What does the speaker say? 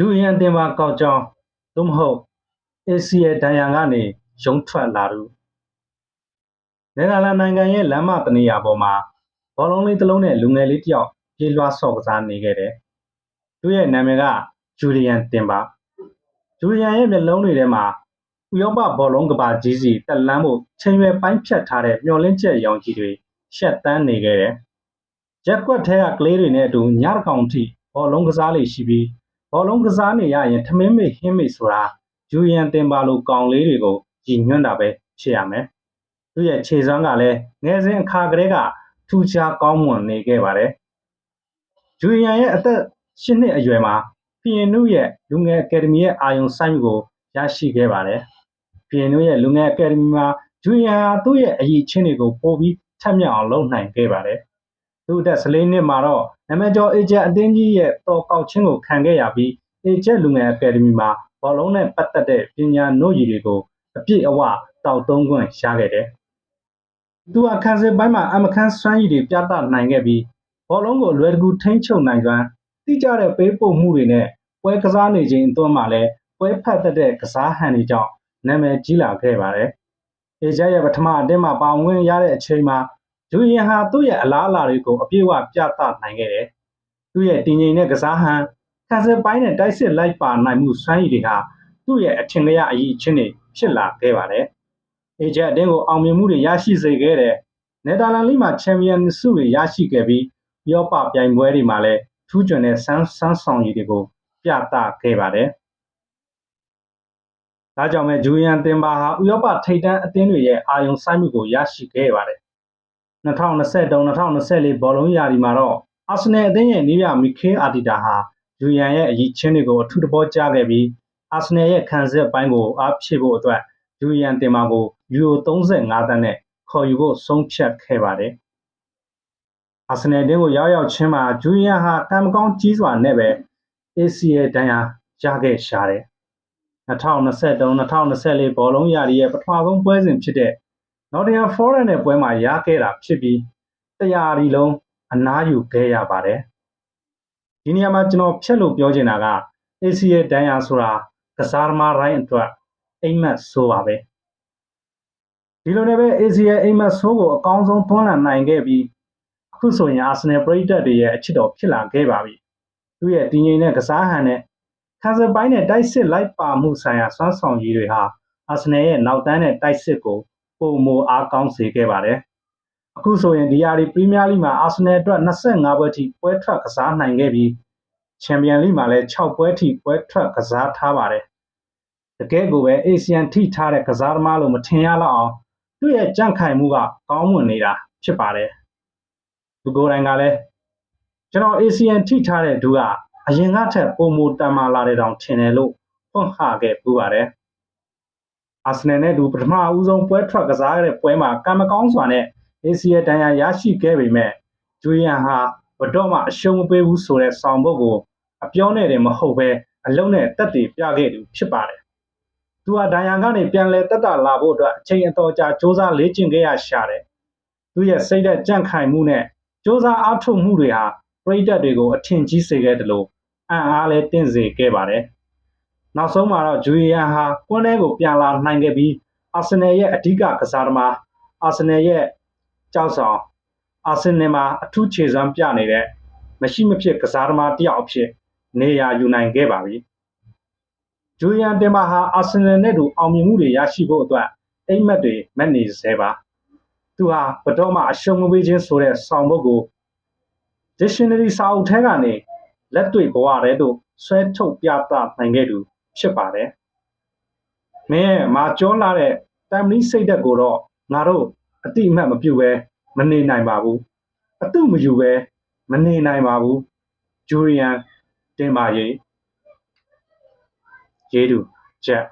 ဒူရန်တင်ပါကောက်ကြောင်းသို့မဟုတ် ACL ဒဏ်ရာကနေရုံထွက်လာသူနယ်သာလန်နိုင်ငံရဲ့လမ်းမတနေရာပေါ်မှာဘောလုံးလေးတစ်လုံးနဲ့လူငယ်လေးတစ်ယောက်ပြေးလွှားဆော့ကစားနေခဲ့တယ်။သူ့ရဲ့နာမည်ကဂျူလီယန်တင်ပါ။ဂျူလီယန်ရဲ့မျက်လုံးတွေထဲမှာဥရောပဘောလုံးကဘာကြီးစီတက်လန်းမှုချိန်ရွယ်ပိုင်းဖြတ်ထားတဲ့မျောလင်းချက်ရောင်ကြီးတွေရှက်တန်းနေခဲ့တယ်။ရက်ကွက်ထဲကကလေးတွေနဲ့အတူညတစ်ကောင်ထိဘောလုံးကစားလေးရှိပြီး ဘောလုံးကစားနေရရင်ထမင်းမေဟင်းမေဆိုတာဂျူလီယန်တင်ပါလိုကောင်လေးတွေကိုကြည်ညွှန်းတာပဲဖြစ်ရမယ်။သူ့ရဲ့ခြေစွမ်းကလည်းငယ်စဉ်အခါကတည်းကထူးခြားကောင်းမွန်နေခဲ့ပါတယ်။ဂျူလီယန်ရဲ့အသက်၈နှစ်အရွယ်မှာဖီယင်နုရဲ့လူငယ်အကယ်ဒမီရဲ့အာရုံစိုက်မှုကိုရရှိခဲ့ပါတယ်။ဖီယင်နုရဲ့လူငယ်အကယ်ဒမီမှာဂျူလီယန်ဟာသူ့ရဲ့အရည်အချင်းတွေကိုပိုပြီးထက်မြက်အောင်လုပ်နိုင်ခဲ့ပါတယ်။ သူ့အသက်၁၄နှစ်မှာတော့နာမည်ကျော်အေဂျင့်အသင်းကြီးရဲ့တော်ကောက်ခြင်းကိုခံခဲ့ရပြီးအေဂျင့်လူငယ်အကယ်ဒမီမှာဘောလုံးနဲ့ပတ်သက်တဲ့ပညာနို့ရည်တွေကိုအပြည့်အဝတောက်သုံးခွင့်ရခဲ့တယ်။သူဟာခံစစ်ပိုင်းမှာအမခန်းစွမ်းရည်တွေပြသနိုင်ခဲ့ပြီးဘောလုံးကိုအလွယ်တကူထိန်းချုပ်နိုင်စွမ်းတိကျတဲ့ပေးပို့မှုတွေနဲ့ပွဲကစားနေခြင်းအတွင်းမှာလည်းပွဲဖက်သက်တဲ့ကစားဟန်တွေကြောင့်နာမည်ကြီးလာခဲ့ပါတယ်။အေဂျင့်ရဲ့ပထမအတင်းမှာပါဝင်ရတဲ့အချိန်မှာ ဂျူယန်ဟာသူ့ရဲ့အလားအလာတွေကိုအပြည့်အဝပြသနိုင်ခဲ့တယ်။သူ့ရဲ့တည်ငြိမ်တဲ့ကစားဟန်ခံစစ်ပိုင်းနဲ့တိုက်စစ်လိုက်ပါနိုင်မှုစွမ်းရည်တွေဟာသူ့ရဲ့အထင်ကြီးအရေးအချင်းတွေဖြစ်လာခဲ့ပါတယ်။အေဂျင့်အတင်းကိုအောင်မြင်မှုတွေရရှိစေခဲ့တဲ့နယ်သာလန်လိမှာချန်ပီယံဆုတွေရရှိခဲ့ပြီးယောပပြိုင်ပွဲတွေမှာလည်းထူးချွန်တဲ့ဆန်းဆန်းဆောင်ရည်တွေကိုပြသခဲ့ပါတယ်။ဒါကြောင့်မဲ့ဂျူလီယန်တင်ပါဟာဥရောပထိပ်တန်းအသင်းတွေရဲ့အာရုံစိုက်မှုကိုရရှိခဲ့ပါတယ်။ 2023-2024ဘောလုံးရာသီမှာတော့အာဆင်နယ်အသင်းရဲ့နီးပြမီခဲအာတီတာဟာဂျူလီယန်ရဲ့အရေးချင်းတွေကိုအထူးတဘောကြားခဲ့ပြီးအာဆင်နယ်ရဲ့ခံစစ်ပိုင်းကိုအားဖြည့်ဖို့အတွက်ဂျူလီယန်တင်ပါကိုယူရို35တန်းနဲ့ခေါ်ယူဖို့ဆုံးဖြတ်ခဲ့ပါတယ်။အာဆင်နယ်တင်းကိုရောက်ရောက်ချင်းမှာဂျူလီယန်ဟာကံမကောင်းကြီးစွာနဲ့ပဲ ACL ဒဏ်ရာရခဲ့ရှာတယ်။2023-2024ဘောလုံးရာသီရဲ့ပထမဆုံးပွဲစဉ်ဖြစ်တဲ့ Nottingham Forest နဲ့ပွဲမှာရခဲ့တာဖြစ်ပြီးတရားရီလုံးအနားယူခဲ့ရပါတယ်။ဒီနေရာမှာကျွန်တော်ဖြတ်လို့ပြောချင်တာက ACL ဒဏ်ရာဆိုတာကစားသမားတိုင်းအတွက်အိမ်မက်ဆိုးပါပဲဒီလိုနဲ့ပဲ ACL အိမ်မက်ဆိုးကိုအကောင်းဆုံးသွန်းလှန်နိုင်ခဲ့ပြီးအခုဆိုရင် Arsenal ပရိသတ်တွေရဲ့အချစ်တော်ဖြစ်လာခဲ့ပါပြီသူ့ရဲ့တည်ငြိမ်တဲ့ကစားဟန်နဲ့ခံစပိုင်းနဲ့တိုက်စစ်လိုက်ပါမှုဆိုင်ရာစွမ်းဆောင်ရည်တွေဟာ Arsenal ရဲ့နောက်တန်းနဲ့တိုက်စစ်ကို ပုံမအားကောင်းစေခဲ့ပါတယ်အခုဆိုရင်ဒီယာရီပရီးမီးယားလိမှာ Arsenal အတွက်25ပွဲထိပွဲထွက်ကစားနိုင်ခဲ့ပြီးချန်ပီယံလိမှာလည်း6ပွဲထိပွဲထွက်ကစားထားပါတယ်တကယ်ကိုပဲ ASEAN ထိထားတဲ့ကစားသမားလို့မထင်ရတော့အောင်သူ့ရဲ့ကြန့်ခိုင်မှုကကောင်းမွန်နေတာဖြစ်ပါတယ်သူကိုယ်တိုင်ကလည်းကျွန်တော် ASEAN ထိထားတဲ့ဒူကအရင်ကထက်ပုံမတန်မာလာတဲ့တောင်ထင်တယ်လို့ဖွင့်ဟခဲ့ပူပါတယ် အာဆနယ်နဲ့ဒူပထမအဦးဆုံးပွဲထွက်ကစားတဲ့ပွဲမှာကံမကောင်းစွာနဲ့ ACL တန်ရာရရှိခဲ့ပေမဲ့ဂျူယန်ဟာဘတော့မှအရှုံးမပေးဘူးဆိုတဲ့ဆောင်ပုတ်ကိုအပြောနဲ့တင်မဟုတ်ပဲအလုံးနဲ့တက်တည်ပြခဲ့သူဖြစ်ပါတယ်။သူဟာဒိုင်ယန်ကနေပြန်လဲတက်တာလာဖို့အတွက်အချိန်အတော်ကြာစ조사လေ့ကျင့်ခဲ့ရရှာတယ်။သူရဲ့စိတ်သက်ကြန့်ခိုင်မှုနဲ့စ조사အားထုတ်မှုတွေဟာပရိသတ်တွေကိုအထင်ကြီးစေခဲ့တယ်လို့အံ့အားလဲတင့်စေခဲ့ပါတယ်။ နောက်ဆုံးမှာတော့ဂျူရီယန်ဟာကွန်းထဲကိုပြန်လာနိုင်ခဲ့ပြီးအာဆင်နယ်ရဲ့အဓိကကစားသမားအာဆင်နယ်ရဲ့ကြောက်ဆောင်အာဆင်နယ်မှာအထူးခြေစွမ်းပြနေတဲ့မရှိမဖြစ်ကစားသမားတစ်ယောက်အဖြစ်နေရာယူနိုင်ခဲ့ပါပြီ။ဂျူလီယန်တင်ပါဟာအာဆင်နယ်နဲ့တူအောင်မြင်မှုတွေရရှိဖို့အတွက်အိမ်မက်တွေမက်နေစေပါ။သူဟာဘတော်မှအရှုံးမပေးခြင်းဆိုတဲ့ဆောင်ပုဒ်ကို dictionary စာအုပ်ထဲကနေလက်တွေ့ဘဝထဲသို့ဆွဲထုတ်ပြသနိုင်ခဲ့သူ ဖြစ်ပါတယ်။မင်းမာကျောလာတဲ့တမ်မီစိတ်သက်ကိုတော့ငါတို့အတိအမှတ်မပြုဘဲမနေနိုင်ပါဘူး။အတုမယူဘဲမနေနိုင်ပါဘူး။ဂျူရီယန်တင်ပါရေးရေးသူချက်